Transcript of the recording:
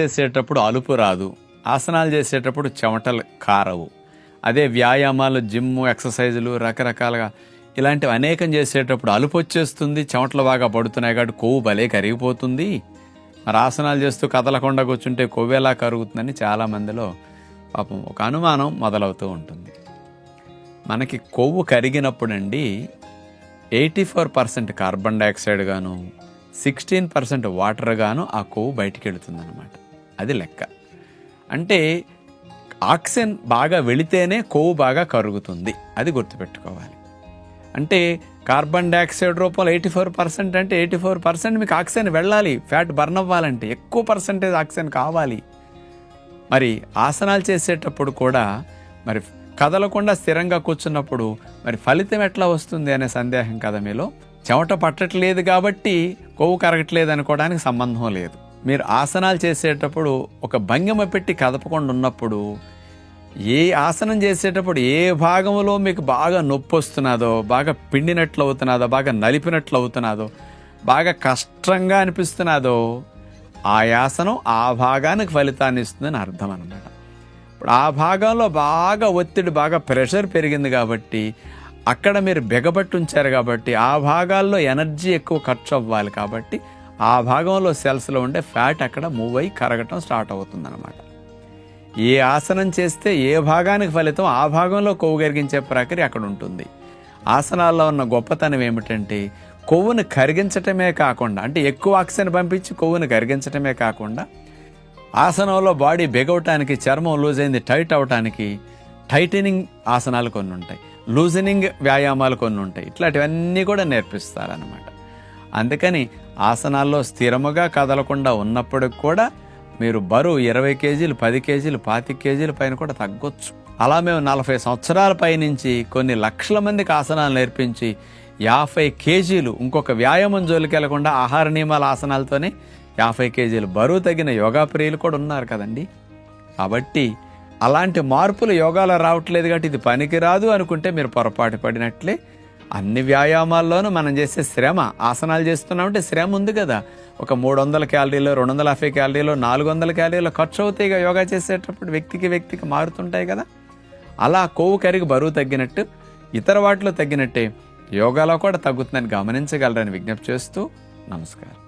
చేసేటప్పుడు అలుపు రాదు. ఆసనాలు చేసేటప్పుడు చెమటలు కారవు. అదే వ్యాయామాలు జిమ్ ఎక్సర్సైజులు రకరకాలుగా ఇలాంటివి అనేకం చేసేటప్పుడు అలుపు వచ్చేస్తుంది చెమటలు బాగా పడుతున్నాయి కాబట్టి కొవ్వు భలే కరిగిపోతుంది. మరి ఆసనాలు చేస్తూ కదలకుండా కూర్చుంటే కొవ్వు ఎలా కరుగుతుందని చాలామందిలో పాపం ఒక అనుమానం మొదలవుతూ ఉంటుంది. మనకి కొవ్వు కరిగినప్పుడండి eighty four percent carbon dioxide గాను సిక్స్టీన్ పర్సెంట్ వాటర్ గాను ఆ కొవ్వు బయటికి వెళుతుందన్నమాట అది లెక్క. అంటే ఆక్సిజన్ బాగా వెళితేనే కొవ్వు బాగా కరుగుతుంది. అది గుర్తుపెట్టుకోవాలి. అంటే కార్బన్ డైఆక్సైడ్ రూపంలో ఎయిటీ ఫోర్ పర్సెంట్ అంటే ఎయిటీ ఫోర్ పర్సెంట్ మీకు ఆక్సిజన్ వెళ్ళాలి. ఫ్యాట్ బర్న్ అవ్వాలంటే ఎక్కువ పర్సెంటేజ్ ఆక్సిజన్ కావాలి. మరి ఆసనాలు చేసేటప్పుడు కూడా మరి కదలకుండా స్థిరంగా కూర్చున్నప్పుడు మరి ఫలితం ఎట్లా వస్తుంది అనే సందేహం కదా మీలో. చెమట పట్టట్లేదు కాబట్టి కొవ్వు కరగట్లేదు అనుకోవడానికి సంబంధం లేదు. మీరు ఆసనాలు చేసేటప్పుడు ఒక భంగిమ పెట్టి కదపకుండా ఉన్నప్పుడు ఏ ఆసనం చేసేటప్పుడు ఏ భాగంలో మీకు బాగా నొప్పి వస్తున్నదో బాగా పిండినట్లు అవుతున్నదో బాగా నలిపినట్లు అవుతున్నదో బాగా కష్టంగా అనిపిస్తున్నదో ఆ ఆసనం ఆ భాగానికి ఫలితాన్ని ఇస్తుందని అర్థం అనమాట ఇప్పుడు ఆ భాగంలో బాగా ఒత్తిడి బాగా ప్రెషర్ పెరిగింది కాబట్టి అక్కడ మీరు బెగబట్టి ఉంచారు కాబట్టి ఆ భాగాల్లో ఎనర్జీ ఎక్కువ ఖర్చు అవ్వాలి కాబట్టి ఆ భాగంలో సెల్స్లో ఉండే ఫ్యాట్ అక్కడ మూవ్ అయ్యి కరగటం స్టార్ట్ అవుతుందన్నమాట. ఏ ఆసనం చేస్తే ఏ భాగానికి ఫలితం ఆ భాగంలో కొవ్వు కరిగించే ప్రక్రియ అక్కడ ఉంటుంది. ఆసనాల్లో ఉన్న గొప్పతనం ఏమిటంటే కొవ్వును కరిగించటమే కాకుండా అంటే ఎక్కువ ఆక్సిజన్ పంపించి కొవ్వును కరిగించటమే కాకుండా ఆసనంలో బాడీ బెగవటానికి చర్మం లూజ్ అయింది టైట్ అవటానికి టైటనింగ్ ఆసనాలు కొన్ని ఉంటాయి. లూజనింగ్ వ్యాయామాలు కొన్ని ఉంటాయి. ఇట్లాంటివన్నీ కూడా నేర్పిస్తారనమాట అందుకని ఆసనాల్లో స్థిరముగా కదలకుండా ఉన్నప్పటికి కూడా మీరు బరువు ఇరవై కేజీలు పది కేజీలు పాతి కేజీల పైన కూడా తగ్గొచ్చు. అలా మేము నలభై సంవత్సరాల పైనుంచి కొన్ని లక్షల మందికి ఆసనాలు నేర్పించి యాభై కేజీలు ఇంకొక వ్యాయామం జోలికి వెళ్ళకుండా ఆహార నియమాల ఆసనాలతోనే యాభై కేజీలు బరువు తగిన యోగా ప్రియులు కూడా ఉన్నారు కదండి. కాబట్టి అలాంటి మార్పులు యోగాలో రావట్లేదు కాబట్టి ఇది పనికిరాదు అనుకుంటే మీరు పొరపాటు పడినట్లే. అన్ని వ్యాయామాల్లోనూ మనం చేసే శ్రమ ఆసనాలు చేస్తున్నామంటే శ్రమ ఉంది కదా. ఒక మూడు వందల క్యాలరీలు రెండు వందల యాభై క్యాలరీలు నాలుగు వందల క్యాలరీలు ఖర్చు అవుతాయి యోగా చేసేటప్పుడు వ్యక్తికి వ్యక్తికి మారుతుంటాయి కదా. అలా కొవ్వు కరిగి బరువు తగ్గినట్టు ఇతర వాటిలో తగ్గినట్టే యోగాలో కూడా తగ్గుతుందని గమనించగలరని విజ్ఞప్తి చేస్తూ నమస్కారం.